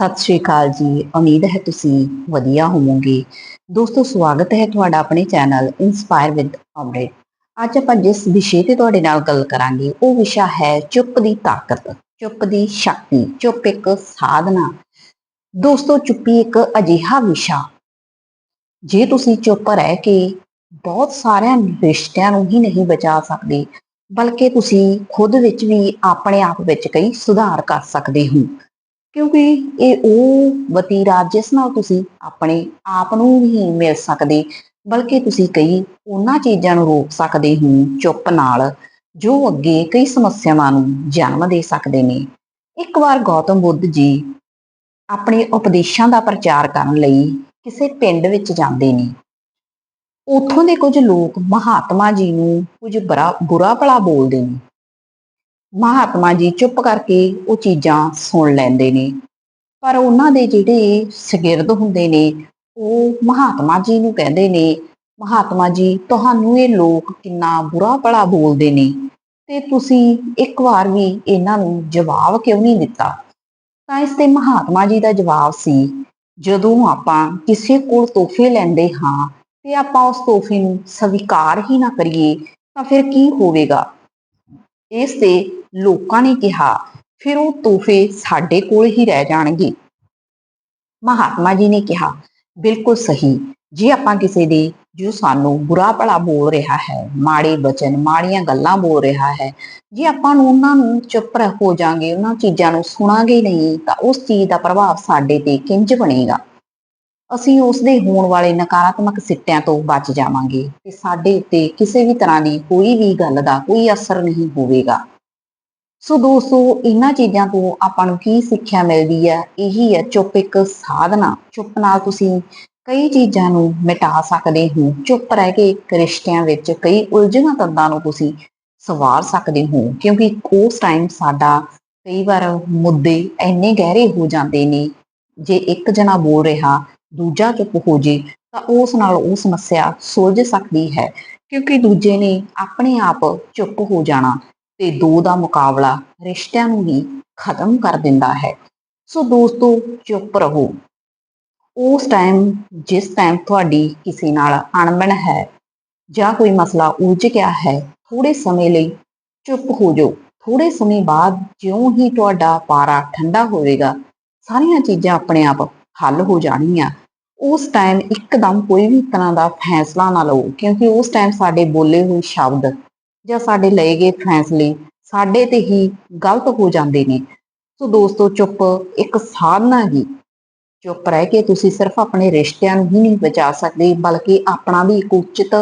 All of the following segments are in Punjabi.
ਸਤਿ ਸ਼੍ਰੀ ਅਕਾਲ ਜੀ। ਉਮੀਦ ਹੈ ਤੁਸੀਂ ਵਧੀਆ ਹੋਵੋਗੇ। ਦੋਸਤੋ, ਸਵਾਗਤ ਹੈ ਤੁਹਾਡਾ ਆਪਣੇ ਚੈਨਲ ਇਨਸਪਾਇਰ ਵਿਦ ਅਮਰਿਤ ਅੱਜ ਆਪਾਂ ਜਿਸ ਵਿਸ਼ੇ ਤੇ ਤੁਹਾਡੇ ਨਾਲ ਗੱਲ ਕਰਾਂਗੇ, ਉਹ ਵਿਸ਼ਾ ਹੈ ਚੁੱਪ ਦੀ ਤਾਕਤ, ਚੁੱਪ ਦੀ ਸ਼ਕਤੀ, ਚੁੱਪ ਇੱਕ ਸਾਧਨਾ। ਦੋਸਤੋ, ਚੁੱਪੀ ਇੱਕ ਅਜਿਹਾ ਵਿਸ਼ਾ। ਜੇ ਤੁਸੀਂ ਚੁੱਪ ਰਹਿ ਕੇ ਬਹੁਤ ਸਾਰਿਆਂ ਰਿਸ਼ਤਿਆਂ ਨੂੰ ਹੀ ਨਹੀਂ ਬਚਾ ਸਕਦੇ, ਬਲਕਿ ਤੁਸੀਂ ਖੁਦ ਵਿੱਚ ਵੀ ਆਪਣੇ ਆਪ ਵਿੱਚ ਕਈ ਸੁਧਾਰ ਕਰ ਸਕਦੇ ਹੋ। ਕਿਉਂਕਿ ਇਹ ਉਹ ਵਤੀਰਾ ਜਿਸ ਨਾਲ ਤੁਸੀਂ ਆਪਣੇ ਆਪ ਨੂੰ ਹੀ ਮਿਲ ਸਕਦੇ, ਬਲਕਿ ਤੁਸੀਂ ਕਈ ਉਹਨਾਂ ਚੀਜ਼ਾਂ ਨੂੰ ਰੋਕ ਸਕਦੇ ਹੋ ਚੁੱਪ ਨਾਲ, ਜੋ ਅੱਗੇ ਕਈ ਸਮੱਸਿਆਵਾਂ ਨੂੰ ਜਨਮ ਦੇ ਸਕਦੇ ਨੇ। ਇੱਕ ਵਾਰ ਗੌਤਮ ਬੁੱਧ ਜੀ ਆਪਣੇ ਉਪਦੇਸ਼ਾਂ ਦਾ ਪ੍ਰਚਾਰ ਕਰਨ ਲਈ ਕਿਸੇ ਪਿੰਡ ਵਿੱਚ ਜਾਂਦੇ ਨੇ। ਉੱਥੋਂ ਦੇ ਕੁਝ ਲੋਕ ਮਹਾਤਮਾ ਜੀ ਨੂੰ ਕੁਝ ਬੁਰਾ ਬੁਰਾ ਭਲਾ ਬੋਲਦੇ ਨੇ। ਮਹਾਤਮਾ ਜੀ ਚੁੱਪ ਕਰਕੇ ਉਹ ਚੀਜ਼ਾਂ ਸੁਣ ਲੈਂਦੇ ਨੇ। ਪਰ ਉਹਨਾਂ ਦੇ ਜਿਹੜੇ ਸ਼ਗਿਰਦ ਹੁੰਦੇ ਨੇ, ਉਹ ਮਹਾਤਮਾ ਜੀ ਨੂੰ ਕਹਿੰਦੇ ਨੇ, ਮਹਾਤਮਾ ਜੀ, ਤੁਹਾਨੂੰ ਇਹ ਲੋਕ ਕਿੰਨਾ ਬੁਰਾ ਭਲਾ ਬੋਲਦੇ ਨੇ ਤੇ ਤੁਸੀਂ ਇੱਕ ਵਾਰ ਵੀ ਇਹਨਾਂ ਨੂੰ ਜਵਾਬ ਕਿਉਂ ਨਹੀਂ ਦਿੱਤਾ? ਤਾਂ ਇਸ ਤੇ ਮਹਾਤਮਾ ਜੀ ਦਾ ਜਵਾਬ ਸੀ, ਜਦੋਂ ਆਪਾਂ ਕਿਸੇ ਕੋਲ ਤੋਹਫੇ ਲੈਂਦੇ ਹਾਂ ਤੇ ਆਪਾਂ ਉਸ ਤੋਹਫੇ ਨੂੰ ਸਵੀਕਾਰ ਹੀ ਨਾ ਕਰੀਏ, ਤਾਂ ਫਿਰ ਕੀ ਹੋਵੇਗਾ? ਇਸ ਤੇ ਲੋਕਾਂ ਨੇ ਕਿਹਾ, ਫਿਰ ਉਹ ਤੋਹਫੇ ਸਾਡੇ ਕੋਲ ਹੀ ਰਹਿ ਜਾਣਗੇ। ਮਹਾਤਮਾ ਜੀ ਨੇ ਕਿਹਾ, ਬਿਲਕੁਲ ਸਹੀ। ਜੇ ਆਪਾਂ ਕਿਸੇ ਦੇ, ਜੋ ਸਾਨੂੰ ਬੁਰਾ ਭਲਾ ਬੋਲ ਰਿਹਾ ਹੈ, ਮਾੜੇ ਬਚਨ ਮਾੜੀਆਂ ਗੱਲਾਂ ਬੋਲ ਰਿਹਾ ਹੈ, ਜੇ ਆਪਾਂ ਨੂੰ ਉਹਨਾਂ ਨੂੰ ਚੁੱਪ ਹੋ ਜਾਾਂਗੇ ਉਹਨਾਂ ਚੀਜ਼ਾਂ ਨੂੰ ਸੁਣਾਂਗੇ ਨਹੀਂ, ਤਾਂ ਉਸ ਚੀਜ਼ ਦਾ ਪ੍ਰਭਾਵ ਸਾਡੇ ਤੇ ਕਿੰਜ ਬਣੇਗਾ? ਅਸੀਂ ਉਸ ਦੇ ਹੋਣ ਵਾਲੇ ਨਕਾਰਾਤਮਕ ਸਿੱਟਿਆਂ ਤੋਂ ਬਚ ਜਾਵਾਂਗੇ ਤੇ ਸਾਡੇ ਉੱਤੇ ਕਿਸੇ ਵੀ ਤਰ੍ਹਾਂ ਦੀ ਕੋਈ ਵੀ ਗੱਲ ਦਾ ਕੋਈ ਅਸਰ ਨਹੀਂ ਹੋਵੇਗਾ। ਸੋ ਦੋਸਤੋ, ਇਹਨਾਂ ਚੀਜ਼ਾਂ ਤੋਂ ਆਪਾਂ ਨੂੰ ਕੀ ਸਿੱਖਿਆ ਮਿਲਦੀ ਹੈ, ਇਹੀ ਹੈ ਚੁੱਪ ਇੱਕ ਸਾਧਨਾ। ਚੁੱਪ ਨਾਲ ਤੁਸੀਂ ਕਈ ਚੀਜ਼ਾਂ ਨੂੰ ਮਿਟਾ ਸਕਦੇ ਹੋ। ਚੁੱਪ ਰਹਿ ਕੇ ਰਿਸ਼ਤਿਆਂ ਵਿੱਚ ਕਈ ਉਲਝਣਾਂ ਤੰਦਾਂ ਨੂੰ ਤੁਸੀਂ ਸਵਾਰ ਸਕਦੇ ਹੋ, ਕਿਉਂਕਿ ਉਸ ਟਾਈਮ ਸਾਡਾ ਕਈ ਵਾਰ ਮੁੱਦੇ ਇੰਨੇ ਗਹਿਰੇ ਹੋ ਜਾਂਦੇ ਨੇ। ਜੇ ਇੱਕ ਜਣਾ ਬੋਲ ਰਿਹਾ ਦੂਜਾ ਚੁੱਪ ਹੋ ਜੇ ਤਾਂ ਉਸ ਨਾਲ ਉਹ ਸਮੱਸਿਆ ਸੁਲਝ ਸਕਦੀ ਹੈ, ਕਿਉਂਕਿ ਦੂਜੇ ਨੇ ਆਪਣੇ ਆਪ ਚੁੱਪ ਹੋ ਜਾਣਾ ਤੇ ਦੋ ਦਾ ਮੁਕਾਬਲਾ ਰਿਸ਼ਤਿਆਂ ਨੂੰ ਹੀ ਖਤਮ ਕਰ ਦਿੰਦਾ ਹੈ। ਸੋ ਦੋਸਤੋ, ਚੁੱਪ ਰਹੋ। ਉਸ ਟਾਈਮ ਜਿਸ ਟਾਈਮ ਤੁਹਾਡੀ ਕਿਸੇ ਨਾਲ ਅਣਬਣ ਹੈ ਜਾਂ ਕੋਈ ਮਸਲਾ ਉਲਝ ਗਿਆ ਹੈ ਥੋੜੇ ਸਮੇਂ ਲਈ ਚੁੱਪ ਹੋ ਜਾਓ ਥੋੜੇ ਸਮੇਂ ਬਾਅਦ ਜਿਉਂ ਹੀ ਤੁਹਾਡਾ ਪਾਰਾ ਠੰਡਾ ਹੋਵੇਗਾ, ਸਾਰੀਆਂ ਚੀਜ਼ਾਂ ਆਪਣੇ ਆਪ ਹੱਲ ਹੋ ਜਾਣਗੀਆਂ ਉਸ ਟਾਈਮ ਇੱਕਦਮ ਕੋਈ ਵੀ ਤਰ੍ਹਾਂ ਦਾ ਫੈਸਲਾ ਨਾ ਲਓ, ਕਿਉਂਕਿ ਉਸ ਟਾਈਮ ਸਾਡੇ ਬੋਲੇ ਹੋਏ ਸ਼ਬਦ ਜਾਂ ਸਾਡੇ ਲਏ ਗਏ ਫੈਸਲੇ ਸਾਡੇ ਤੇ ਹੀ ਗਲਤ ਹੋ ਜਾਂਦੇ ਨੇ। ਸੋ ਦੋਸਤੋ, ਚੁੱਪ ਇੱਕ ਸਾਧਨਾ ਹੀ। ਚੁੱਪ ਰਹਿ ਕੇ ਤੁਸੀਂ ਸਿਰਫ ਆਪਣੇ ਰਿਸ਼ਤਿਆਂ ਨੂੰ ਹੀ ਨਹੀਂ ਬਚਾ ਸਕਦੇ, ਬਲਕਿ ਆਪਣਾ ਵੀ ਇੱਕ ਉਚਿਤ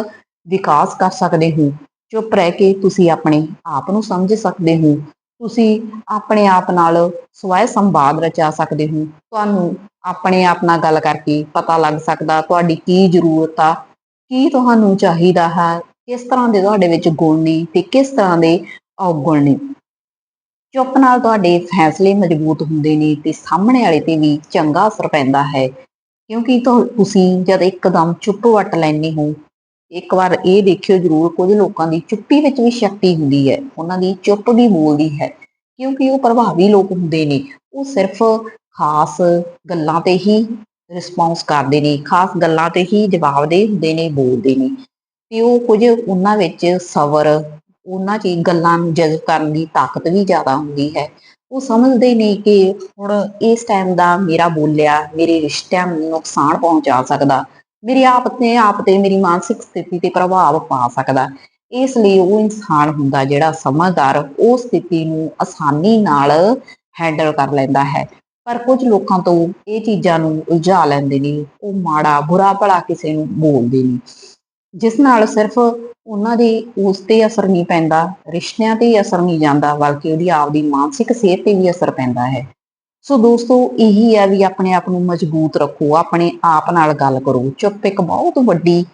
ਵਿਕਾਸ ਕਰ ਸਕਦੇ ਹੋ। ਚੁੱਪ ਰਹਿ ਕੇ ਤੁਸੀਂ ਆਪਣੇ ਆਪ ਨੂੰ ਸਮਝ ਸਕਦੇ ਹੋ। ਤੁਸੀਂ ਆਪਣੇ ਆਪ ਨਾਲ ਸਵੈ ਸੰਵਾਦ ਰਚਾ ਸਕਦੇ ਹੋ। ਤੁਹਾਨੂੰ ਆਪਣੇ ਆਪ ਨਾਲ ਗੱਲ ਕਰਕੇ ਪਤਾ ਲੱਗ ਸਕਦਾ ਤੁਹਾਡੀ ਕੀ ਜ਼ਰੂਰਤ ਆ, ਕੀ ਤੁਹਾਨੂੰ ਚਾਹੀਦਾ ਹੈ, ਕਿਸ ਤਰ੍ਹਾਂ ਦੇ ਤੁਹਾਡੇ ਵਿੱਚ ਗੁਣ ਨੇ ਤੇ ਕਿਸ ਤਰ੍ਹਾਂ ਦੇ ਔਗੁਣ ਨੇ। ਚੁੱਪ ਨਾਲ ਤੁਹਾਡੇ ਫੈਸਲੇ ਮਜ਼ਬੂਤ ਹੁੰਦੇ ਨੇ ਤੇ ਸਾਹਮਣੇ ਵਾਲੇ ਤੇ ਵੀ ਚੰਗਾ ਅਸਰ ਪੈਂਦਾ ਹੈ। ਕਿਉਂਕਿ ਤੁਸੀਂ ਜਦ ਇੱਕਦਮ ਚੁੱਪ ਵੱਟ ਲੈਣੇ ਹੋ, ਇੱਕ ਵਾਰ ਇਹ ਦੇਖਿਓ ਜ਼ਰੂਰ ਕੁਝ ਲੋਕਾਂ ਦੀ ਚੁੱਪੀ ਵਿੱਚ ਵੀ ਸ਼ਕਤੀ ਹੁੰਦੀ ਹੈ, ਉਹਨਾਂ ਦੀ ਚੁੱਪ ਵੀ ਬੋਲਦੀ ਹੈ। ਕਿਉਂਕਿ ਉਹ ਪ੍ਰਭਾਵੀ ਲੋਕ ਹੁੰਦੇ ਨੇ, ਉਹ ਸਿਰਫ ਖਾਸ ਗੱਲਾਂ ਤੇ ਹੀ ਰਿਸਪੌਂਸ ਕਰਦੇ ਨੇ, ਖਾਸ ਗੱਲਾਂ ਤੇ ਹੀ ਜਵਾਬ ਦੇ ਹੁੰਦੇ ਨੇ, ਬੋਲਦੇ ਨੇ। ਤੇ ਉਹ ਕੁਝ ਉਹਨਾਂ ਵਿੱਚ ਸਬਰ ਉਹਨਾਂ ਦੀ ਗੱਲਾਂ ਨੂੰ ਜਜ਼ਬ ਕਰਨ ਦੀ ਤਾਕਤ ਵੀ ਜ਼ਿਆਦਾ ਹੁੰਦੀ ਹੈ। ਉਹ ਸਮਝਦੇ ਨੇ ਕਿ ਹੁਣ ਇਸ ਟਾਈਮ ਦਾ ਮੇਰਾ ਬੋਲਿਆ, ਮੇਰੇ ਰਿਸ਼ਤਿਆਂ ਨੂੰ ਨੁਕਸਾਨ ਪਹੁੰਚਾ ਸਕਦਾ, ਮੇਰੇ ਆਪ ਤੇ ਆਪ ਤੇ ਮੇਰੀ ਮਾਨਸਿਕ ਸਥਿਤੀ ਤੇ ਪ੍ਰਭਾਵ ਪਾ ਸਕਦਾ। ਇਸ ਲਈ ਉਹ ਇਨਸਾਨ ਹੁੰਦਾ ਜਿਹੜਾ ਸਮਝਦਾਰ ਉਹ ਸਥਿਤੀ ਨੂੰ ਆਸਾਨੀ ਨਾਲ ਹੈਂਡਲ ਕਰ ਲੈਂਦਾ ਹੈ। ਪਰ ਕੁਝ ਲੋਕਾਂ ਤੋਂ ਇਹ ਚੀਜ਼ਾਂ ਨੂੰ ਉਲਝਾ ਲੈਂਦੇ ਨੇ। ਉਹ ਮਾੜਾ, ਬੁਰਾ ਭਲਾ ਕਿਸੇ ਨੂੰ ਬੋਲਦੇ ਨੇ। ਜਿਸ ਨਾਲ ਸਿਰਫ ਉਹਨਾਂ ਦੇ ਉਸ ਤੇ ਅਸਰ ਨਹੀਂ ਪੈਂਦਾ, ਰਿਸ਼ਤਿਆਂ ਤੇ ਅਸਰ ਨਹੀਂ ਜਾਂਦਾ, ਬਲਕਿ ਉਹਦੀ ਆਪਦੀ ਮਾਨਸਿਕ ਸਿਹਤ ਤੇ ਵੀ ਅਸਰ ਪੈਂਦਾ ਹੈ। ਸੋ ਦੋਸਤੋ, ਇਹੀ ਹੈ ਵੀ ਆਪਣੇ ਆਪ ਨੂੰ ਮਜ਼ਬੂਤ ਰੱਖੋ, ਆਪਣੇ ਆਪ ਨਾਲ ਗੱਲ ਕਰੋ। ਚੁੱਪ ਇੱਕ ਬਹੁਤ ਵੱਡੀ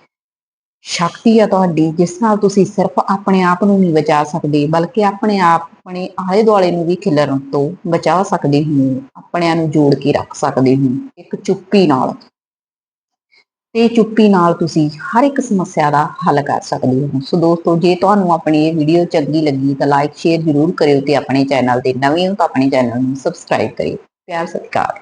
ਸ਼ਕਤੀ ਆ ਤੁਹਾਡੀ, ਜਿਸ ਨਾਲ ਤੁਸੀਂ ਸਿਰਫ ਆਪਣੇ ਆਪ ਨੂੰ ਨਹੀਂ ਬਚਾ ਸਕਦੇ, ਬਲਕਿ ਆਪਣੇ ਆਪ ਆਪਣੇ ਆਲੇ ਦੁਆਲੇ ਨੂੰ ਵੀ ਖਿਲਰਨ ਤੋਂ ਬਚਾ ਸਕਦੇ ਹੋ, ਆਪਣਿਆਂ ਨੂੰ ਜੋੜ ਕੇ ਰੱਖ ਸਕਦੇ ਹੋ, ਇੱਕ ਚੁੱਪੀ ਨਾਲ। ਤੇ ਚੁੱਪੀ ਨਾਲ ਤੁਸੀਂ ਹਰ ਇੱਕ ਸਮੱਸਿਆ ਦਾ ਹੱਲ ਕਰ ਸਕਦੇ ਹੋ। ਸੋ ਦੋਸਤੋ, ਜੇ ਤੁਹਾਨੂੰ ਆਪਣੀ ਇਹ ਵੀਡੀਓ ਚੰਗੀ ਲੱਗੀ, ਤਾਂ ਲਾਈਕ ਸ਼ੇਅਰ ਜ਼ਰੂਰ ਕਰਿਓ ਤੇ ਆਪਣੇ ਚੈਨਲ ਤੇ ਨਵੇਂ ਹੋ ਤਾਂ ਆਪਣੇ ਚੈਨਲ ਨੂੰ ਸਬਸਕ੍ਰਾਈਬ ਕਰਿਓ। ਪਿਆਰ ਸਤਿਕਾਰ।